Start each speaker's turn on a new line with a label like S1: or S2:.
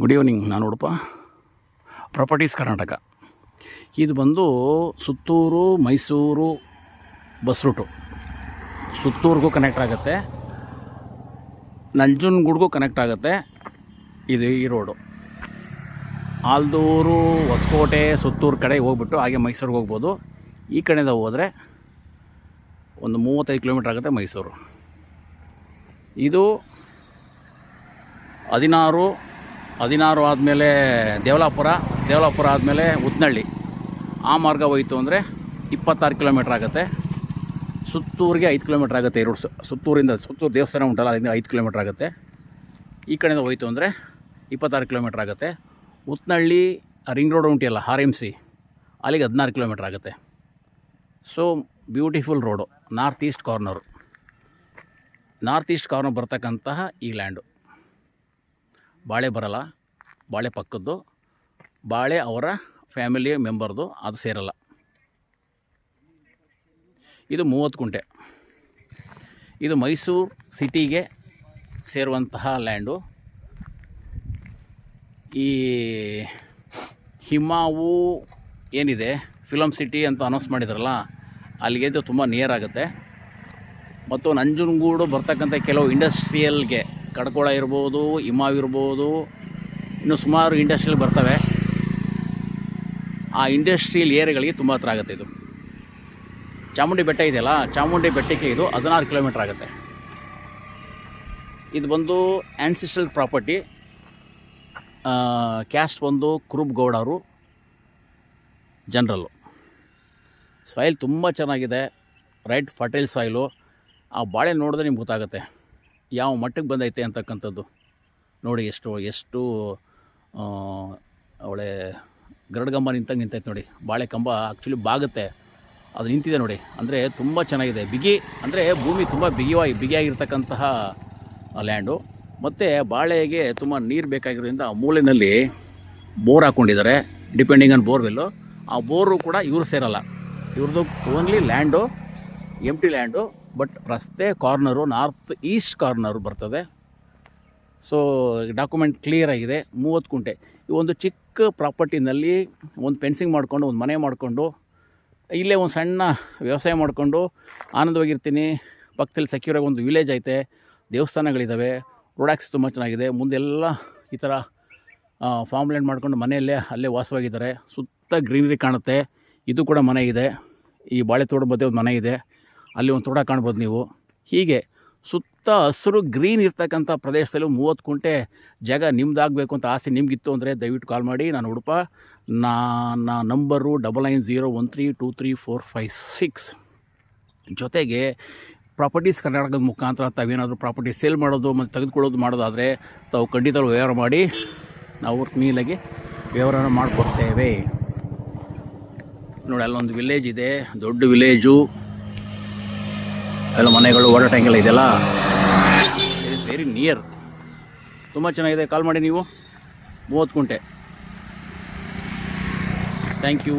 S1: Good evening ನಾನು Udupa. Properties Karnataka. ಇದು ಬಂದು ಸುತ್ತೂರು, ಮೈಸೂರು ಬಸ್ ರೂಟು ಸುತ್ತೂರಿಗೂ ಕನೆಕ್ಟ್ ಆಗುತ್ತೆ. ನಂಜನಗೂಡ್ಗೂ ಕನೆಕ್ಟ್ ಆಗುತ್ತೆ. ಇದು ಈ ರೋಡು ಆಲ್ದೂರು, ಹೊಸಕೋಟೆ, ಸುತ್ತೂರು ಕಡೆ ಹೋಗ್ಬಿಟ್ಟು ಹಾಗೆ ಮೈಸೂರಿಗೆ ಹೋಗ್ಬೋದು. ಈ ಕಡೆಯಿಂದ ಹೋದರೆ ಒಂದು ಮೂವತ್ತೈದು ಕಿಲೋಮೀಟ್ರ್ ಆಗುತ್ತೆ ಮೈಸೂರು. ಇದು ಹದಿನಾರು ಹದಿನಾರು ಆದಮೇಲೆ ದೇವಲಾಪುರ ದೇವಲಾಪುರ ಆದಮೇಲೆ ಉತ್ನಳ್ಳಿ. ಆ ಮಾರ್ಗ ಹೋಯಿತು ಅಂದರೆ ಇಪ್ಪತ್ತಾರು ಕಿಲೋಮೀಟ್ರ್ ಆಗುತ್ತೆ. ಸುತ್ತೂರಿಗೆ ಐದು ಕಿಲೋಮೀಟ್ರ್ ಆಗುತ್ತೆ ಎರಡು ಸುತ್ತೂರಿಂದ ಸುತ್ತೂರು ದೇವಸ್ಥಾನ ಉಂಟಲ್ಲ ಅದರಿಂದ ಐದು ಕಿಲೋಮೀಟ್ರ್ ಆಗುತ್ತೆ. ಈ ಕಡೆಯಿಂದ ಹೋಯಿತು ಅಂದರೆ ಇಪ್ಪತ್ತಾರು ಕಿಲೋಮೀಟ್ರ್ ಆಗುತ್ತೆ. ಉತ್ನಳ್ಳಿ, ರಿಂಗ್ ರೋಡ್ ಉಂಟಿಯಲ್ಲ, ಆರ್ ಎಂ ಸಿ, ಅಲ್ಲಿಗೆ ಹದಿನಾರು ಕಿಲೋಮೀಟ್ರ್ ಆಗುತ್ತೆ. So beautiful road north east corner north east corner ಬರ್ತಕ್ಕಂತಹ ಈ ಲ್ಯಾಂಡು ಬಾಳೆ ಬರಲ್ಲ. ಬಾಳೆ ಪಕ್ಕದ್ದು. ಬಾಳೆ ಅವರ ಫ್ಯಾಮಿಲಿ ಮೆಂಬರ್ದು ಅದು ಸೇರಲ್ಲ. ಇದು ಮೂವತ್ತು ಕುಂಟೆ. ಇದು ಮೈಸೂರು ಸಿಟಿಗೆ ಸೇರುವಂತಹ ಲ್ಯಾಂಡು ಈ ಹಿಮಾವು ಏನಿದೆ ಫಿಲಮ್ ಸಿಟಿ ಅಂತ ಅನೌನ್ಸ್ ಮಾಡಿದ್ರಲ್ಲ, ಅಲ್ಲಿಗೆ ತುಂಬ ನಿಯರ್ ಆಗುತ್ತೆ. ಮತ್ತು ನಂಜನಗೂಡು ಬರ್ತಕ್ಕಂಥ ಕೆಲವು ಇಂಡಸ್ಟ್ರಿಯಲ್ಗೆ ಕಡ್ಕೋಳ ಇರ್ಬೋದು ಹಿಮಾವ್ ಇರ್ಬೋದು, ಇನ್ನು ಸುಮಾರು ಇಂಡಸ್ಟ್ರಿಯಲ್ ಬರ್ತವೆ. ಆ ಇಂಡಸ್ಟ್ರಿಯಲ್ ಏರಿಯಾಗಳಿಗೆ ತುಂಬ ಹತ್ರ ಆಗುತ್ತೆ ಇದು. ಚಾಮುಂಡಿ ಬೆಟ್ಟ ಇದೆಯಲ್ಲ, ಚಾಮುಂಡಿ ಬೆಟ್ಟಕ್ಕೆ ಇದು ಹದಿನಾರು ಕಿಲೋಮೀಟ್ರ್ ಆಗುತ್ತೆ. ಇದು ಬಂದು ಆ್ಯನ್ಸಿಸ್ಟಲ್ ಪ್ರಾಪರ್ಟಿ ಕ್ಯಾಸ್ಟ್ ಬಂದು ಕುರುಬ್ ಗೌಡರು ಜನರಲ್ಲು. ಸಾಯಿಲ್ ತುಂಬ ಚೆನ್ನಾಗಿದೆ ರೈಟ್ ಫರ್ಟೈಲ್ ಸಾಯಿಲು ಆ ಬಾಳೆ ನೋಡಿದ್ರೆ ನಿಮ್ಗೆ ಗೊತ್ತಾಗುತ್ತೆ. ಯಾವ ಮಟ್ಟಕ್ಕೆ ಬಂದೈತೆ ಅಂತಕ್ಕಂಥದ್ದು. ನೋಡಿ ಎಷ್ಟು ಎಷ್ಟು ಅವಳೆ ಗರಡ್ಗಂಬ ನಿಂತಂಗೆ ನಿಂತೈತೆ ನೋಡಿ. ಬಾಳೆ ಕಂಬ ಆ್ಯಕ್ಚುಲಿ ಬಾಗುತ್ತೆ. ಅದು ನಿಂತಿದೆ ನೋಡಿ. ಅಂದರೆ ತುಂಬ ಚೆನ್ನಾಗಿದೆ. ಬಿಗಿ, ಅಂದರೆ ಭೂಮಿ ತುಂಬ ಬಿಗಿವಾಗಿ ಬಿಗಿಯಾಗಿರ್ತಕ್ಕಂತಹ ಲ್ಯಾಂಡು. ಮತ್ತು ಬಾಳೆಗೆ ತುಂಬ ನೀರು ಬೇಕಾಗಿರೋದ್ರಿಂದ ಆ ಮೂಲೆಯಲ್ಲಿ ಬೋರ್ ಹಾಕ್ಕೊಂಡಿದ್ದಾರೆ ಡಿಪೆಂಡಿಂಗ್ ಆನ್ ಬೋರ್ವೆಲ್ಲು ಆ ಬೋರು ಕೂಡ ಇವರು ಸೇರಲ್ಲ. ಇವ್ರದ್ದು only land empty land but ರಸ್ತೆ ಕಾರ್ನರು, ನಾರ್ತ್ ಈಸ್ಟ್ ಕಾರ್ನರು ಬರ್ತದೆ. ಸೊ ಡಾಕ್ಯುಮೆಂಟ್ ಕ್ಲಿಯರ್ ಆಗಿದೆ. ಮೂವತ್ತು ಕುಂಟೆ. ಈ ಒಂದು ಚಿಕ್ಕ ಪ್ರಾಪರ್ಟಿನಲ್ಲಿ ಒಂದು ಫೆನ್ಸಿಂಗ್ ಮಾಡಿಕೊಂಡು, ಒಂದು ಮನೆ ಮಾಡಿಕೊಂಡು, ಇಲ್ಲೇ ಒಂದು ಸಣ್ಣ ವ್ಯವಸಾಯ ಮಾಡಿಕೊಂಡು ಆನಂದವಾಗಿರ್ತೀನಿ. ಪಕ್ಕದಲ್ಲಿ ಸೆಕ್ಯೂರಾಗಿ ಒಂದು ವಿಲೇಜ್ ಐತೆ. ದೇವಸ್ಥಾನಗಳಿದ್ದಾವೆ ರೋಡ್ ತುಂಬ ಚೆನ್ನಾಗಿದೆ. ಮುಂದೆಲ್ಲ ಈ ಥರ ಫಾರ್ಮ್ ಲ್ಯಾಂಡ್ ಮಾಡ್ಕೊಂಡು ಮನೆಯಲ್ಲೇ, ಅಲ್ಲೇ ವಾಸವಾಗಿದ್ದಾರೆ. ಸುತ್ತ ಗ್ರೀನರಿ ಕಾಣುತ್ತೆ. ಇದು ಕೂಡ ಮನೆ ಇದೆ. ಈ ಬಾಳೆ ತೋಟ ಮಧ್ಯೆ ಒಂದು ಮನೆ ಇದೆ. ಅಲ್ಲಿ ಒಂದು ತೋಟ ಕಾಣ್ಬೋದು ನೀವು. ಹೀಗೆ ಸುತ್ತ ಹಸಿರು ಗ್ರೀನ್ ಇರ್ತಕ್ಕಂಥ ಪ್ರದೇಶದಲ್ಲಿ ಮೂವತ್ತು ಕುಂಟೆ ಜಾಗ ನಿಮ್ದಾಗಬೇಕು ಅಂತ ಆಸೆ ನಿಮಗಿತ್ತು ಅಂದರೆ ದಯವಿಟ್ಟು ಕಾಲ್ ಮಾಡಿ. ನಾನು ಉಡುಪ, ನನ್ನ number double nine zero one three two three four five six ಜೊತೆಗೆ ಪ್ರಾಪರ್ಟೀಸ್ ಕರ್ನಾಟಕದ ಮುಖಾಂತರ ತಾವೇನಾದರೂ ಪ್ರಾಪರ್ಟಿ ಸೇಲ್ ಮಾಡೋದು ಮತ್ತು ತೆಗೆದುಕೊಳ್ಳೋದು ಮಾಡೋದಾದರೆ ತಾವು ಖಂಡಿತ ವ್ಯವಹಾರ ಮಾಡಿ. ನಾವು ನೀಲಾಗಿ ವ್ಯವಹಾರ ಮಾಡಿಕೊಡ್ತೇವೆ ನೋಡಿ, ಅಲ್ಲೊಂದು ವಿಲೇಜ್ ಇದೆ, ದೊಡ್ಡ ವಿಲೇಜು ಎಲ್ಲ ಮನೆಗಳು ಓಡಾಟಂಗೆಲ್ಲ ಇದೆಯಲ್ಲ? ಇಟ್ ಇಸ್ ವೆರಿ ನಿಯರ್ ತುಂಬ ಚೆನ್ನಾಗಿದೆ. ಕಾಲ್ ಮಾಡಿ ನೀವು. ಮೂವತ್ತು ಕುಂಟೆ ಥ್ಯಾಂಕ್ ಯು